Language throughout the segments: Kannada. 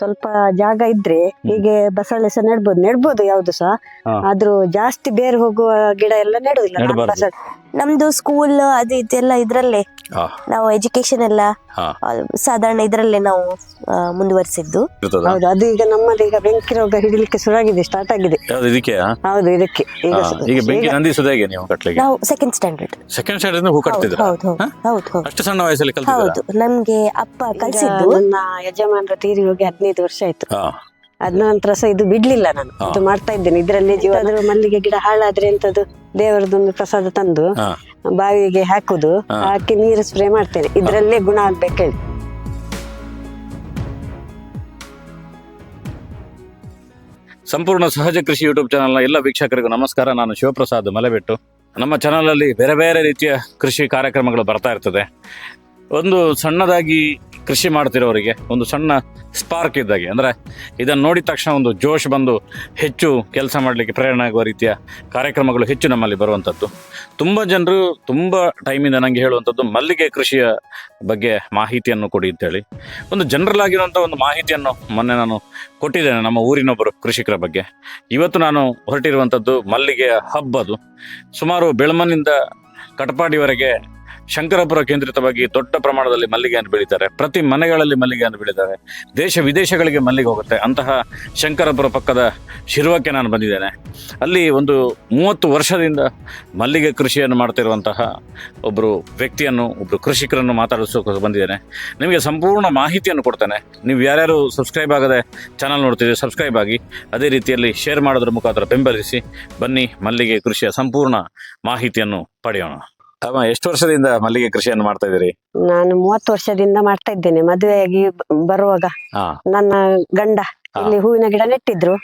ಸ್ವಲ್ಪ ಜಾಗ ಇದ್ರೆ ಹೀಗೆ ಬಸಳೆ ಸಹ ನೆಡ್ಬೋದು. ನೆಡ್ಬೋದು ಯಾವ್ದು ಸಹ. ಆದ್ರೂ ಜಾಸ್ತಿ ಬೇರೆ ಹೋಗುವ ಗಿಡ ಎಲ್ಲ ನೆಡುದಿಲ್ಲ. ನಾನು ನೆಡ್ಬಾರ್ದು. ಬಸಳೆ ನಮ್ದು ಸ್ಕೂಲ್ ಅದು ಇದೆಲ್ಲ ಇದ್ರಲ್ಲೇ. ಹಾ. ನಾವು ಎಜುಕೇಶನ್ ಎಲ್ಲ ಹಾ. ಆ, ಸಾಧಾರಣ ಇದ್ರಲ್ಲೇ ನಾವು ಆ, ಮುಂದುವರಿಸಿದ್ದು. ಇರ್ತದ? ಹೌದು. ಅದು ಈಗ ನಮ್ಮಲ್ಲಿ ಈಗ ಬೆಂಕಿ ರೋಗ ಹಿಡಿಲಿಕ್ಕೆ ಶುರುವಾಗಿದೆ ಸ್ಟಾರ್ಟ್ ಆಗಿದೆ. ಯಾವ್ದು ಇದಕ್ಕೆ? ಹೌದು ಇದಕ್ಕೆ. ಈಗ ಈಗ ಬೆಂಕಿ ಈಗ- ನಂದಿಸುದು ಹೇಗೆ ನೀವು ಕಟ್ಲಿಕ್ಕೆ? ನಾವು ಸೆಕೆಂಡ್ ಸ್ಟ್ಯಾಂಡರ್ಡ್ ಸೆಕೆಂಡ್ ಸ್ಟ್ಯಾಂಡರ್ಡ್ ಹೂ ಹೌದು ಕಟ್ತಿದ್ರ? ಹೌದು ಹೌದು ಹೌದು ಹೌದು ಅಷ್ಟು ಸಣ್ಣ ವಯಸ್ಸಲ್ಲಿ ಕಲ್ತಿದ್ರ ಹೌದು. ನಮ್ಗೆ ಅಪ್ಪ ಈಗ ಕಲಿಸಿದ್ದು ನನ್ನ ಯಜಮಾನರ ತೀರಿ ಹೋಗಿ ಹದಿನೈದು ವರ್ಷ ಆಯ್ತು. ಅದ್ ನಂತರ ಸಹ ಇದು ಬಿಡ್ಲಿಲ್ಲ ನಾನು. ಇದು ಮಾಡ್ತಾ ಇದ್ದೇನೆ. ಇದರಲ್ಲಿ ಜೀವಾದ್ರೂ ಮಲ್ಲಿಗೆ ಗಿಡ ಹಾಳಾದ್ರೆ ಎಂತದ್ದು ದೇವರದೊಂದು ಪ್ರಸಾದ ತಂದು ಬಾವಿಗೆ ಹಾಕುದು. ಹಾಕಿ ನೀರು ಸ್ಪ್ರೇ ಮಾಡ್ತೇನೆ. ಇದರಲ್ಲೇ ಗುಣ ಆಗ್ಬೇಕೇಳಿ ಸಂಪೂರ್ಣ ಸಹಜ ಕೃಷಿ ಯೂಟ್ಯೂಬ್ ಚಾನಲ್ನ ಎಲ್ಲ ವೀಕ್ಷಕರಿಗೂ ನಮಸ್ಕಾರ. ನಾನು ಶಿವಪ್ರಸಾದ್ ಮಲೆಬೆಟ್ಟು. ನಮ್ಮ ಚಾನಲಲ್ಲಿ ಬೇರೆ ಬೇರೆ ರೀತಿಯ ಕೃಷಿ ಕಾರ್ಯಕ್ರಮಗಳು ಬರ್ತಾ ಇರ್ತದೆ. ಒಂದು ಸಣ್ಣದಾಗಿ ಕೃಷಿ ಮಾಡ್ತಿರೋರಿಗೆ, ಒಂದು ಸಣ್ಣ ಸ್ಪಾರ್ಕ್ ಇದ್ದಾಗೆ. ಅಂದರೆ ಇದನ್ನು ನೋಡಿದ ತಕ್ಷಣ ಒಂದು ಜೋಶ್ ಬಂದು ಹೆಚ್ಚು ಕೆಲಸ ಮಾಡಲಿಕ್ಕೆ ಪ್ರೇರಣೆ ಆಗುವ ರೀತಿಯ ಕಾರ್ಯಕ್ರಮಗಳು ಹೆಚ್ಚು ನಮ್ಮಲ್ಲಿ ಬರುವಂಥದ್ದು. ತುಂಬ ಜನರು ತುಂಬ ಟೈಮಿಂದ ನನಗೆ ಹೇಳುವಂಥದ್ದು ಮಲ್ಲಿಗೆ ಕೃಷಿಯ ಬಗ್ಗೆ ಮಾಹಿತಿಯನ್ನು ಕೊಡಿ ಅಂತೇಳಿ. ಒಂದು ಜನರಲ್ ಆಗಿರುವಂಥ ಒಂದು ಮಾಹಿತಿಯನ್ನು ಮೊನ್ನೆ ನಾನು ಕೊಟ್ಟಿದ್ದೇನೆ ನಮ್ಮ ಊರಿನೊಬ್ಬರು ಕೃಷಿಕರ ಬಗ್ಗೆ. ಇವತ್ತು ನಾನು ಹೊರಟಿರುವಂಥದ್ದು ಮಲ್ಲಿಗೆಯ ಹಬ್ಬದು ಸುಮಾರು ಬೆಳಮನಿಂದ ಕಟಪಾಡಿವರೆಗೆ ಶಂಕರಪುರ ಕೇಂದ್ರಿತವಾಗಿ ದೊಡ್ಡ ಪ್ರಮಾಣದಲ್ಲಿ ಮಲ್ಲಿಗೆಯನ್ನು ಬೆಳೀತಾರೆ. ಪ್ರತಿ ಮನೆಗಳಲ್ಲಿ ಮಲ್ಲಿಗೆಯನ್ನು ಬೆಳೀತಾರೆ. ದೇಶ ವಿದೇಶಗಳಿಗೆ ಮಲ್ಲಿಗೆ ಹೋಗುತ್ತೆ. ಅಂತಹ ಶಂಕರಪುರ ಪಕ್ಕದ ಶಿರ್ವಕ್ಕೆ ನಾನು ಬಂದಿದ್ದೇನೆ. ಅಲ್ಲಿ ಒಂದು ಮೂವತ್ತು ವರ್ಷದಿಂದ ಮಲ್ಲಿಗೆ ಕೃಷಿಯನ್ನು ಮಾಡ್ತಿರುವಂತಹ ಒಬ್ಬರು ವ್ಯಕ್ತಿಯನ್ನು ಒಬ್ಬರು ಕೃಷಿಕರನ್ನು ಮಾತಾಡಿಸೋಕೆ ಬಂದಿದ್ದೇನೆ. ನಿಮಗೆ ಸಂಪೂರ್ಣ ಮಾಹಿತಿಯನ್ನು ಕೊಡ್ತೇನೆ. ನೀವು ಯಾರ್ಯಾರು ಸಬ್ಸ್ಕ್ರೈಬ್ ಆಗದೆ ಚಾನಲ್ ನೋಡ್ತಿದ್ದೀವಿ ಸಬ್ಸ್ಕ್ರೈಬ್ ಆಗಿ, ಅದೇ ರೀತಿಯಲ್ಲಿ ಶೇರ್ ಮಾಡೋದ್ರ ಮುಖಾಂತರ ಬೆಂಬಲಿಸಿ, ಬನ್ನಿ ಮಲ್ಲಿಗೆ ಕೃಷಿಯ ಸಂಪೂರ್ಣ ಮಾಹಿತಿಯನ್ನು ಪಡೆಯೋಣ. ಅಮ್ಮ ಎಷ್ಟು ವರ್ಷದಿಂದ ಮಲ್ಲಿಗೆ ಕೃಷಿಯನ್ನು ಮಾಡ್ತಾ ಇದ್ದೀರಿ ನಾನು ಮೂವತ್ತು ವರ್ಷದಿಂದ ಮಾಡ್ತಾ ಇದ್ದೇನೆ ಮದುವೆಯಾಗಿ ಬರುವಾಗ ಹಾ ನನ್ನ ಗಂಡ. ಇಲ್ಲಿ ಹೂವಿನ ಗಿಡ ನೆಟ್ಟಿದ್ರು.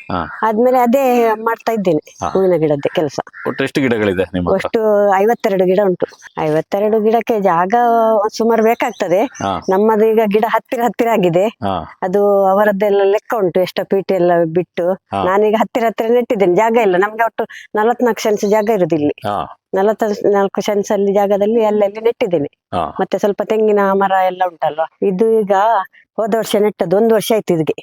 ಆದ್ಮೇಲೆ ಅದೇ ಮಾಡ್ತಾ ಇದ್ದೇನೆ. ಹೂವಿನ ಗಿಡದ್ದೇ ಕೆಲಸ. ಒಟ್ಟು ಎಷ್ಟು ಗಿಡಗಳಿದೆ ನಿಮ್ಮ? ಅಷ್ಟು ಐವತ್ತೆರಡು ಗಿಡ ಉಂಟು. ಐವತ್ತೆರಡು ಗಿಡಕ್ಕೆ ಜಾಗ ಸುಮಾರು ಬೇಕಾಗ್ತದೆ. ನಮ್ಮದು ಈಗ ಗಿಡ ಹತ್ತಿರ ಹತ್ತಿರ ಆಗಿದೆ. ಅದು ಅವರದ್ದೆಲ್ಲ ಲೆಕ್ಕ ಉಂಟು ಎಷ್ಟು ಪೀಠ ಎಲ್ಲ ಬಿಟ್ಟು. ನಾನೀಗ ಹತ್ತಿರ ಹತ್ತಿರ ನೆಟ್ಟಿದ್ದೇನೆ ಜಾಗ ಇಲ್ಲ. ನಮ್ಗೆ ಒಟ್ಟು ನಲವತ್ನಾಲ್ಕು ಸೆನ್ಸ್ ಜಾಗ ಇರುದು ಇಲ್ಲಿ ನಲವತ್ತ ನಾಲ್ಕು ಸೆನ್ಸ್ ಅಲ್ಲಿ ಜಾಗದಲ್ಲಿ ಅಲ್ಲಲ್ಲಿ ನೆಟ್ಟಿದ್ದೇನೆ. ಮತ್ತೆ ಸ್ವಲ್ಪ ತೆಂಗಿನ ಮರ ಎಲ್ಲ ಉಂಟಲ್ವಾ? ಇದು ಈಗ ಹೋದ ವರ್ಷ ನೆಟ್ಟದ್ದು ಒಂದು ವರ್ಷ ಆಯ್ತು ಇದಕ್ಕೆ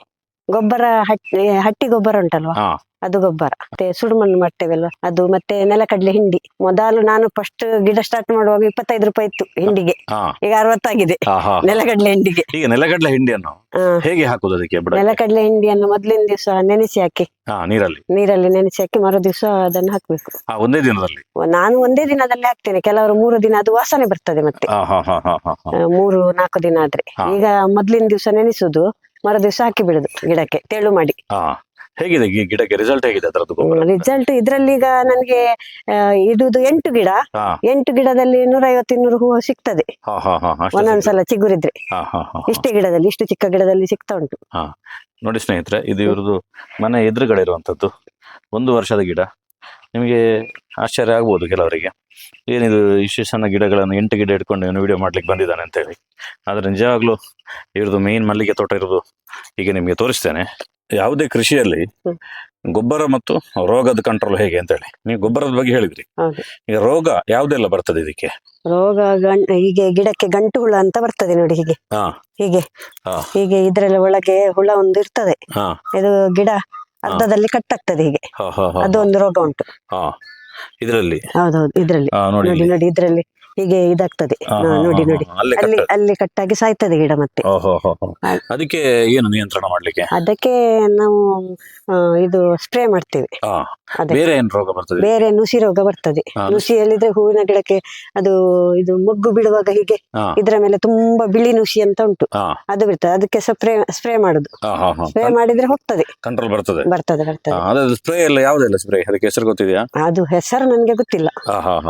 ಗೊಬ್ಬರ ಹಟ್ಟಿ ಹಟ್ಟಿ ಗೊಬ್ಬರ ಉಂಟಲ್ವಾ? ಹಾ. ಅದು ಗೊಬ್ಬರ. ಮತ್ತೆ ಸುಡುಮಣ್ಣು ಮಾಡ್ತೇವಲ್ವಾ? ಅದು ಮತ್ತೆ ನೆಲಕಡಲೆ ಹಿಂಡಿ. ಮೊದಲು ನಾನು ಫಸ್ಟ್ ಗಿಡ ಸ್ಟಾರ್ಟ್ ಮಾಡುವಾಗ ಇಪ್ಪತ್ತೈದು ರೂಪಾಯಿ ಇತ್ತು ಹಿಂಡಿಗೆ. ಹಾ. ಈಗ ಅರವತ್ತಾಗಿದೆ. ಹಾ ಹಾ. ನೆಲಗಡಲೆ ಹಿಂಡಿಗೆ. ಈಗ ನೆಲಗಡಲೆ ಹಿಂಡಿಯನ್ನು ಆ, ಹೇಗೆ ಹಾಕುದು ಅದಕ್ಕೆ ಬುಡ ನೆಲಕಡಲೆ ಹಿಂಡಿಯನ್ನು ಮೊದಲಿನ ದಿವಸ ನೆನೆಸಿ ಹಾಕಿ. ಹಾ ನೀರಲ್ಲಿ. ನೀರಲ್ಲಿ ನೆನೆಸಿ ಹಾಕಿ ಮರು ದಿವಸ ಅದನ್ನು ಹಾಕ್ಬೇಕು. ಹಾ ಒಂದೇ ದಿನದಲ್ಲಿ. ನಾನು ಒಂದೇ ದಿನದಲ್ಲಿ ಹಾಕ್ತೇನೆ. ಕೆಲವರು ಮೂರು ದಿನ ಅದು ವಾಸನೆ ಬರ್ತದೆ ಮತ್ತೆ. ಹಾ ಹಾ ಹಾ ಹಾ ಹಾ ಹಾ. ಆ, ಮೂರು ನಾಲ್ಕು ದಿನ ಆದ್ರೆ. ಹಾ. ಈಗ ಮೊದ್ಲಿನ ದಿವಸ ನೆನೆಸುದು. ಮರು ದಿವಸ ಹಾಕಿ ಬಿಡುದು ಗಿಡಕ್ಕೆ ತೆಳು ಮಾಡಿ. ಹಾ ಹೇಗಿದೆ ಈ ಗಿಡಕ್ಕೆ ರಿಸಲ್ಟ್ ಹೇಗಿದೆ ಅದರದ್ದು ಗೊಬ್ಬರ? ರಿಸಲ್ಟ್ ಇದ್ರಲ್ಲಿ ಈಗ ನನಗೆ ಇಡುದು ಎಂಟು ಗಿಡ. ಹಾ. ಎಂಟು ಗಿಡದಲ್ಲಿ ನೂರ ಐವತ್ತು ಇನ್ನೂರು ಹೂವು ಸಿಗ್ತದೆ. ಹಾ ಹಾ ಹಾ ಅಷ್ಟು ಸಿಕ್ಕಿದೆ. ಒಂದೊಂದ್ಸಲ ಚಿಗುರಿದ್ರೆ. ಹಾ ಹಾ ಹಾ ಹಾ. ಇಷ್ಟೇ ಗಿಡದಲ್ಲಿ ಇಷ್ಟು ಚಿಕ್ಕ ಗಿಡದಲ್ಲಿ ಸಿಗ್ತಾ ಉಂಟು. ನೋಡಿ ಸ್ನೇಹಿತರೆ ಇದು ಇವ್ರದ್ದು ಮನೆ ಎದುರುಗಡೆ ಇರುವಂತದ್ದು ಒಂದು ವರ್ಷದ ಗಿಡ. ನಿಮಗೆ ಆಶ್ಚರ್ಯ ಆಗ್ಬೋದು ಕೆಲವರಿಗೆ. ಏನಿದು ಇಷ್ಟು ಸಣ್ಣ ಗಿಡಗಳನ್ನು ಎಂಟು ಗಿಡ ಇಟ್ಕೊಂಡು ಇವನು ವಿಡಿಯೋ ಮಾಡ್ಲಿಕ್ಕೆ ಬಂದಿದ್ದಾನೆ ಅಂತೇಳಿ. ಆದರೆ ನಿಜವಾಗ್ಲೂ ಇವ್ರದ್ದು ಮೇನ್ ಮಲ್ಲಿಗೆ ತೋಟ ಇರೋದು ಈಗ ನಿಮಗೆ ತೋರಿಸ್ತೇನೆ. ಯಾವುದೇ ಕೃಷಿಯಲ್ಲಿ ಗೊಬ್ಬರ ಮತ್ತು ರೋಗದ ಕಂಟ್ರೋಲ್ ಹೇಗೆ ಅಂತ ಹೇಳಿ ನೀವು ಗೊಬ್ಬರದ ಬಗ್ಗೆ ಹೇಳಿದ್ರಿ. ಈಗ ರೋಗ ಯಾವ್ದೆಲ್ಲ ಬರ್ತದೆ ಇದಕ್ಕೆ? ರೋಗ ಈಗ ಹೀಗೆ ಗಿಡಕ್ಕೆ ಗಂಟು ಹುಳ ಅಂತ ಬರ್ತದೆ ನೋಡಿ ಹೀಗೆ. ಹಾ. ಹೀಗೆ. ಹೀಗೆ ಇದ್ರಲ್ಲಿ ಒಳಗೆ ಹುಳ ಒಂದು ಇರ್ತದೆ. ಹಾ. ಇದು ಗಿಡ ಅರ್ಧದಲ್ಲಿ ಕಟ್ ಆಗ್ತದೆ ಹೀಗೆ. ಹಾ. ಅದೊಂದು ರೋಗ ಉಂಟು. ಹಾ. ಇದರಲ್ಲಿ. ಹೌದೌದು ಇದ್ರಲ್ಲಿ. ನೋಡಿ ನೋಡಿ ಇದ್ರಲ್ಲಿ. ಹೀಗೆ ಇದಾಗ್ತದೆ. ನೋಡಿ ನೋಡಿ. ಅಲ್ಲಿ ಅಲ್ಲಿ ಕಟ್ಟಾಗಿ ಸಾಯ್ತದೆ ಗಿಡ ಮತ್ತೆ. ಅದಕ್ಕೆ ಏನು ನಿಯಂತ್ರಣ ಮಾಡ್ಲಿಕ್ಕೆ? ಅದಕ್ಕೆ ನಾವು ಇದು ಸ್ಪ್ರೇ ಮಾಡ್ತೇವೆ. ಬೇರೆ ಏನ್ ರೋಗ ಬರ್ತದೆ? ಬೇರೆ ನುಸಿ ರೋಗ ಬರ್ತದೆ. ನುಸಿ. ಹೇಳಿದ್ರೆ ಹೂವಿನ ಗಿಡಕ್ಕೆ ಅದು ಇದು ಮೊಗ್ಗು ಬಿಡುವಾಗ ಹೀಗೆ ಇದರ ಮೇಲೆ ತುಂಬಾ ಬಿಳಿ ನುಸಿ ಅಂತ ಉಂಟು. ಅದು ಬಿಡ್ತದೆ. ಅದಕ್ಕೆ ಸ್ಪ್ರೇ ಸ್ಪ್ರೇ ಮಾಡುದು. ಸ್ಪ್ರೇ ಮಾಡಿದ್ರೆ ಹೋಗ್ತದೆ. ಕಂಟ್ರೋಲ್ ಬರ್ತದೆ. ಬರ್ತದೆ ಬರ್ತದೆ. ಸ್ಪ್ರೇ ಎಲ್ಲ ಯಾವ್ದೆಲ್ಲ ಸ್ಪ್ರೇ ಅದಕ್ಕೆ ಹೆಸರು ಗೊತ್ತಿದೆಯಾ? ಅದು ಹೆಸರು ನನ್ಗೆ ಗೊತ್ತಿಲ್ಲ.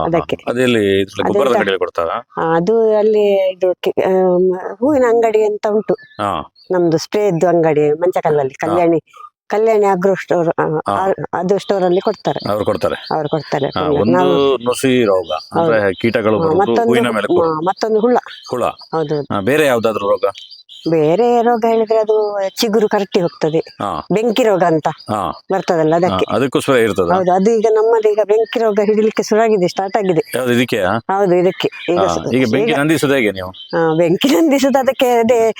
ಅದಕ್ಕೆ. ಅದೆಲ್ಲ- ಅಂಗಡಿಯಲ್ಲಿ ಕೊಡ್ತಾರಾ? ಅದು ಅಲ್ಲಿ ಇದು ಕಿ- ಆಮ್, ಹೂವಿನ ಅಂಗಡಿ ಅಂತ ಉಂಟು. ಹಾ. ನಮ್ದು ಸ್ಪ್ರೇ ಇದ್ದು ಅಂಗಡಿ ಮಂಚಕಲ್ಲಲ್ಲಿ ಕಲ್ಯಾಣಿ ಕಲ್ಯಾಣಿ ಆಗ್ರೋ ಸ್ಟೋರ್ ಹಾ. ಅದು ಸ್ಟೋರ್ ಅಲ್ಲಿ ಕೊಡ್ತಾರೆ. ಅವ್ರು ಕೊಡ್ತಾರೆ. ಅವ್ರು ಕೊಡ್ತಾರೆ. ಹಾ. ಒಂದು ನಾವು ನುಸಿ ರೋಗ ಅಂದ್ರೆ ಕೀಟಗಳು ಬರುವುದು ಮತ್ತೊಂದು ಹೂವಿನ ಮೇಲೆ ಮತ್ತೊಂದು ಹುಳ. ಹುಳ. ಹೌದು. ಹಾ, ಬೇರೆ ಯಾವ್ದಾದ್ರು ರೋಗ? ಬೇರೆ ರೋಗ ಹೇಳಿದ್ರೆ ಅದು ಚಿಗುರು ಕರಟಿ ಹೋಗ್ತದೆ. ಹಾ. ಬೆಂಕಿ ರೋಗ ಅಂತ ಹಾ. ಬರ್ತದಲ್ಲ ಹಾ, ಅದಕ್ಕೆ. ಅದಕ್ಕೂ ಇರ್ತದೆ ಇರ್ತದ? ಹೌದು ಅದು ಈಗ ನಮ್ಮದು ಈಗ ಬೆಂಕಿ ರೋಗ ಹಿಡಿಲಿಕ್ಕೆ ಆಗಿದೆ ಸ್ಟಾರ್ಟ್ ಆಗಿದೆ. ಯಾವ್ದು ಇದಕ್ಕೆ? ಹೌದು ಇದಕ್ಕೆ. ಈಗ ಹಾ, ಸು- ಈಗ ಬೆಂಕಿ ಈಗ- ನಂದಿಸುದು ಹೇಗೆ ನೀವು? ಆ, ಬೆಂಕಿ ನಂದಿಸುದು ಅದಕ್ಕೆ ಅದೇ